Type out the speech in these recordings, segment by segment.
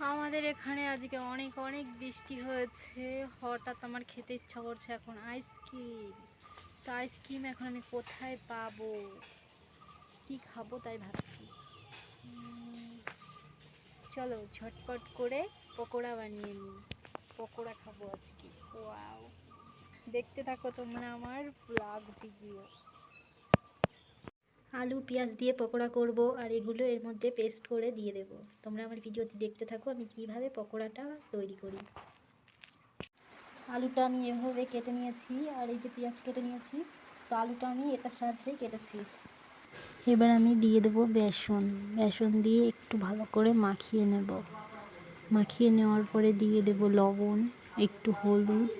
আমাদের এখানে আজকে অনেক অনেক বৃষ্টি হয়েছে। হঠাৎ আমার খেতে ইচ্ছা করছে এখন আইসক্রিম। তো আইসক্রিম এখন আমি কোথায় পাবো? কি খাব তাই ভাবছি। চলো ঝটপট করে পকোড়া বানিয়ে নিই। পকোড়া খাব আজকে। ওয়াও। দেখতে থাকো তোমরা আমার ব্লগ ভিডিও আলু, পেঁয়াজ দিয়ে পকোড়া করব আর এগুলো এর মধ্যে পেস্ট করে দিয়ে দেব। তোমরা আমার ভিডিওটি দেখতে থাকো, আমি কীভাবে পকোড়াটা তৈরি করি। আলুটা আমি এভাবে কেটে নিয়েছি আর এই যে পেঁয়াজ কেটে নিয়েছি, তো আলুটা আমি এটার সাহায্যে কেটেছি। এবার আমি দিয়ে দেব বেসন। বেসন দিয়ে একটু ভালো করে মাখিয়ে নেব। মাখিয়ে নেওয়ার পরে দিয়ে দেব লবণ, একটু হলুদ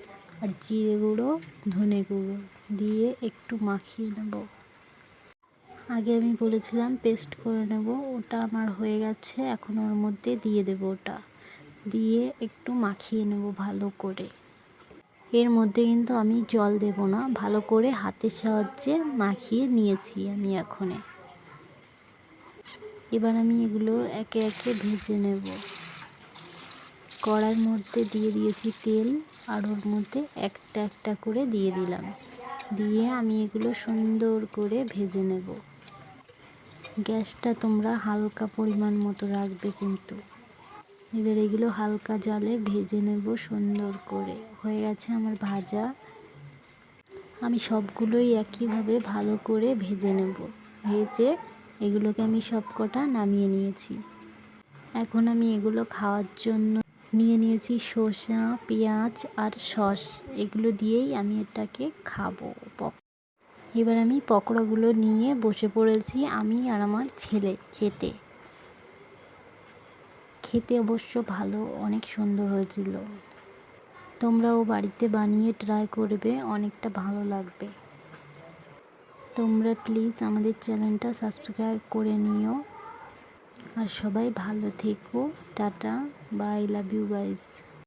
আর জিরে গুঁড়ো, ধনে গুঁড়ো দিয়ে একটু মাখিয়ে নেব। আগে আমি বলেছিলাম পেস্ট করে নেব, ওটা আমার হয়ে গেছে, এখন ওর মধ্যে দিয়ে দেব ওটা। দিয়ে একটু মাখিয়ে নেব ভালো করে। এর মধ্যে কিন্তু আমি জল দেব না, ভালো করে হাতের সাহায্যে মাখিয়ে নিয়েছি আমি এখনে। এবার আমি এগুলো একে একে ভেজে নেব। কড়ার মধ্যে দিয়ে দিয়েছি তেল, আর ওর মধ্যে একটা একটা করে দিয়ে দিলাম। দিয়ে আমি এগুলো সুন্দর করে ভেজে নেব। গ্যাসটা তোমরা হালকা পরিমাণ মতো রাখবে কিন্তু। এবার এগুলো হালকা জালে ভেজে নেব সুন্দর করে। হয়ে গেছে আমার ভাজা। আমি সবগুলোই একইভাবে ভালো করে ভেজে নেব। ভেজে এগুলোকে আমি সব কটা নামিয়ে নিয়েছি। এখন আমি এগুলো খাওয়ার জন্য নিয়ে নিয়েছি শসা পেঁয়াজ আর সস। এগুলো দিয়েই আমি এটাকে খাব। এবার আমি পকোড়াগুলো নিয়ে বসে পড়েছি আমি আর আমার ছেলে খেতে। খেতে অবশ্য ভালো, অনেক সুন্দর হয়েছিল। তোমরাও বাড়িতে বানিয়ে ট্রাই করবে, অনেকটা ভালো লাগবে। তোমরা প্লিজ আমাদের চ্যানেলটা সাবস্ক্রাইব করে নিও। আর সবাই ভালো থেকো, tata bye love you guys